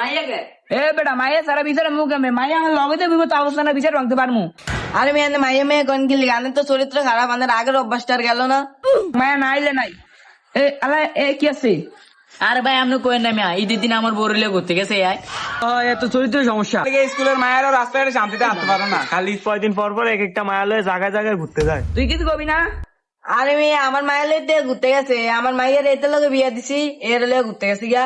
এ বেটা মাইয়া সারা বিচারে মুখ আমি মাইয়া আমার লগে তো বিপদ অবস্থা না বিচার ভাঙতে পারমু। আরে মেয়ে মাইয়া মেয়ে কোন কি গানের তো চরিত্র খারাপ আমাদের আগের অভ্যাসটা আর গেল না। মায়া না আইলে নাই। এ আলা এ কি আছে? আরে ভাই আপনি কোয়েন না মিয়া ঈদের দিন আমার বউরিলে ঘুরতে গেছে আয়। এত চরিত্র সমস্যা। স্কুলের মায়েরও রাস্তাঘাটে শান্তিতে আসতে পারে না। খালি কয়দিন পর পর এক একটা মায়া লয়ে জায়গায় জায়গায় ঘুরতে যায়। তুই কিছু কবি না? আরে মেয়ে আমার মায়ের লইতে ঘুরতে গেছে। আমার মাইয়ের এতে লগে বিয়া দিছি এর লগে ঘুরতে গেছি গা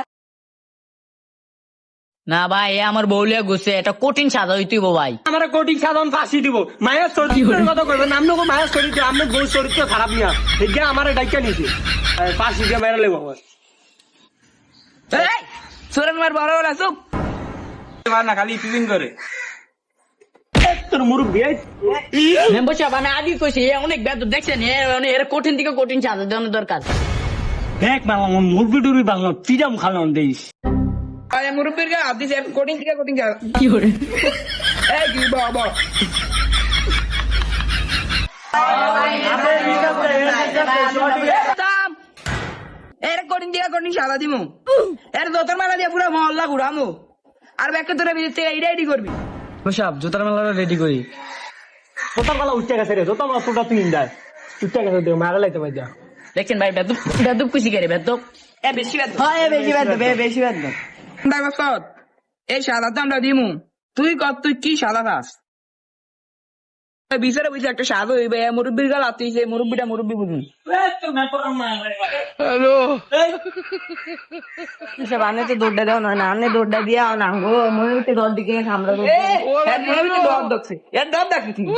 না ভাই এ আমার বউলিয়া ঘুরছে এটা কঠিন সাজা হইতেইব ভাই। আমরা কোটি সাধারণ ফাঁসি দিব। মায়ের চরিত্রের কথা কইবেন নাম নগো মায়ের চরিত্র আমরা বউ চরিত্র খারাপ নিয়া। এটা আমার ডাইকা নিছে। ফাঁসি দিয়ে মেরে লেবো সুরেন মার বড় বড় চুপ না খালি টিচিং করে। তোর মুরব্বী মেম্বার সাহেব আমি আগে কইছি এ অনেক বেদ দেখছেন? মানে এর কঠিন থেকে কঠিন সাজা দেওয়ার দরকার। দেখ মা আমার মুরব্বী টুরবি বাংলা পিজাম খালাম দেইস। আরে মুরব্বির আদি সে কোটিং থেকে কোটিং কি করে? এই কি বাবা। এর কোটিং দিয়ে কোটিং সাদা দিমু। এর দোতর মালা দিয়ে পুরো মহল্লা ঘুরামু। আর ব্যাকে তোরা থেকে এইটা রেডি করবি। সব জুতার মেলাটা রেডি করি। তোতার বেলা উঠতে গেছে রে তোতার তোটা তুই ইন্দায় উঠতে গেছে দেখ মারা লাইতে পাই যা। দেখছেন ভাই বেদ বেদ খুশি করে বেদ এ বেশি বেদ হয় বেশি বাদ দেবে বেশি বাদ দেবে এই সাদা আমরা দিমু। তুই কত তুই কি সাদা খাস? বিচারে বুঝে একটা সাদা হইবে মুরব্বির গাল আত্মীয় সে মুরব্বিটা মুরব্বি বুঝুন সে বানে তো দৌড়টা দেও না আনে দৌড়টা দিয়া নাঙ্গো মনে হচ্ছে ঘর দিকে হচ্ছে ডর দেখছে। এর ডর দেখি